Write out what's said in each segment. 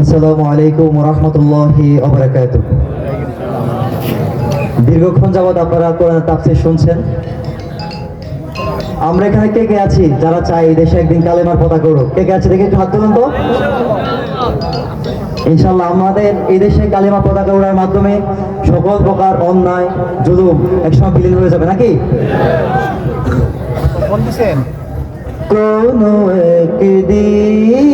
আসসালামু আলাইকুম রহমতুল্লাহি অবরাকাত দীর্ঘক্ষণ যাবৎ আপনারা কোরআন তাফসির শুনছেন। আমরা এখানে কে কে আছি? যারা চাই এই দেশে একদিন কালেমার পতাকা উড়ুক। কে কে আছে দেখে একটু হাত তুলুন তো। ইনশাল্লাহ আমাদের এই দেশে কালিমা পতাকা উড়ার মাধ্যমে সকল প্রকার অন্যায় জুলুম একসময় বিলীন হয়ে যাবে নাকি? কোনো একদিন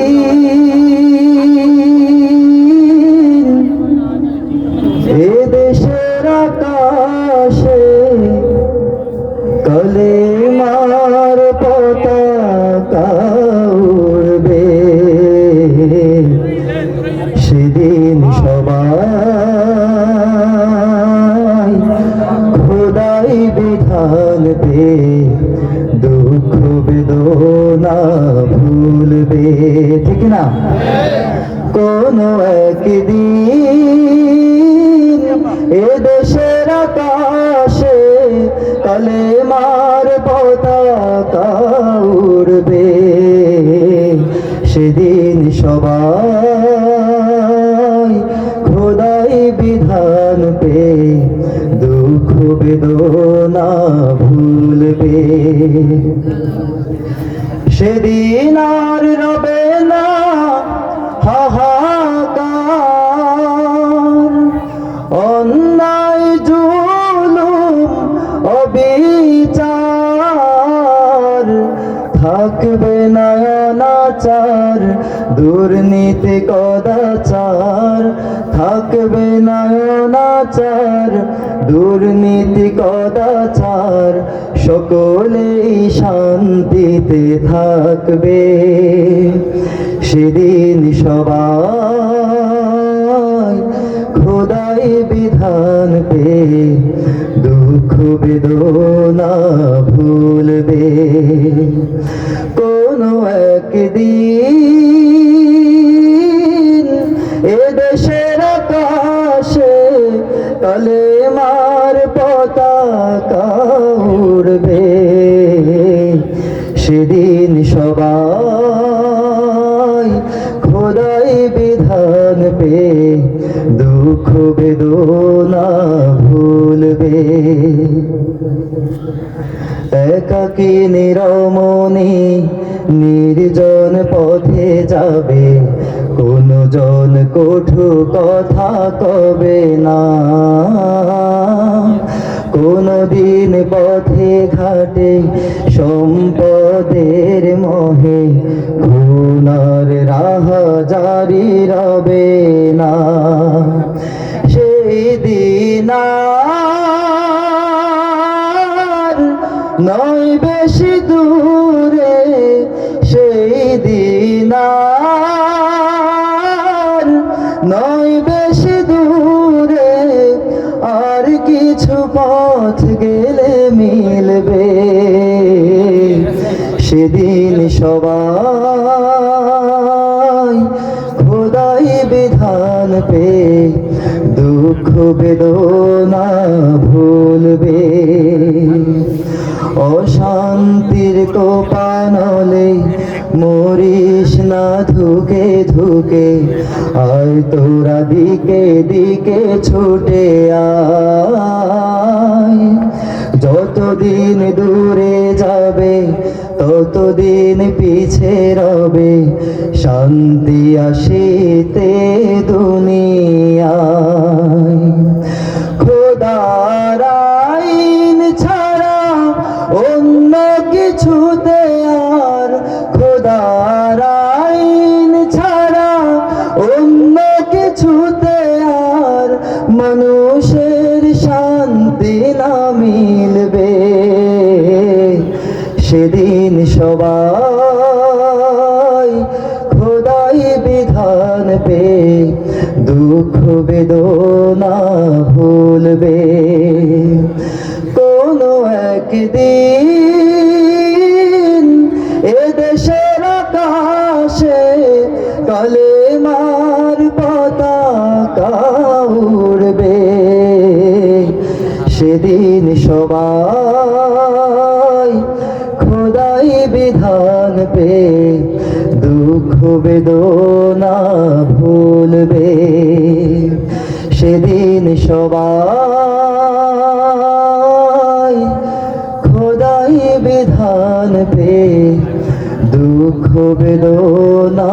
কলেমার পতাকা উড়বে সেদিন সবাই খোদাই বিধান পে দুঃখ বেদনা ভুলবে। ঠিক না? কোন একদিন এ দেশের আকাশে সেদিন আর রবে না হাহাকার। অন্যায়, জুলুম অবিচার থাকবে না অনাচার দুর্নীতি কদাচার থাকবে না অনাচার দুর্নীতি কদাচার সকলেই শান্তিতে থাকবে। সেদিন সবাই খোদাই বিধান পে দুঃখ বেদনা ভুলবে। কোনো একদিন এ দেশের আকাশে তলে মার পতাকা সেদিন সবাই খোদাই বিধান পে, দুঃখ বেদনা ভুলবে। একাকি নিরমণি নির্জন পথে যাবে, কোন জন কঠু কথা কবে না। নয় বেশি দূরে সেই দিন নয় বেশি দূরে আর কিছু পথ গেলে মিলবে। সেদিন সবাই খোদাই বিধান পে দুঃখ বেদনা অশান্তির কোপানলে মরিস না ধুকে ধুকে, আয় তোরা দিকে দিকে ছুটে যতদিন দূরে যাবে, ততদিন পিছে রবে, শান্তি আসিতে অন্য কিছুতে আর খোদার আইন ছাড়া, অন্য কিছুতে আর মানুষের শান্তি না মিলবে। সেদিন সবাই খোদাই বিধান পে দুঃখ বেদনা একদিন এ দেশের আকাশে কালে মার পতাকা উড়বে। সেদিন সবাই খোদাই বিধান পে দুঃখ বেদনা ভুল সেদিন সবাই বিধান পে দুঃখ বেদনা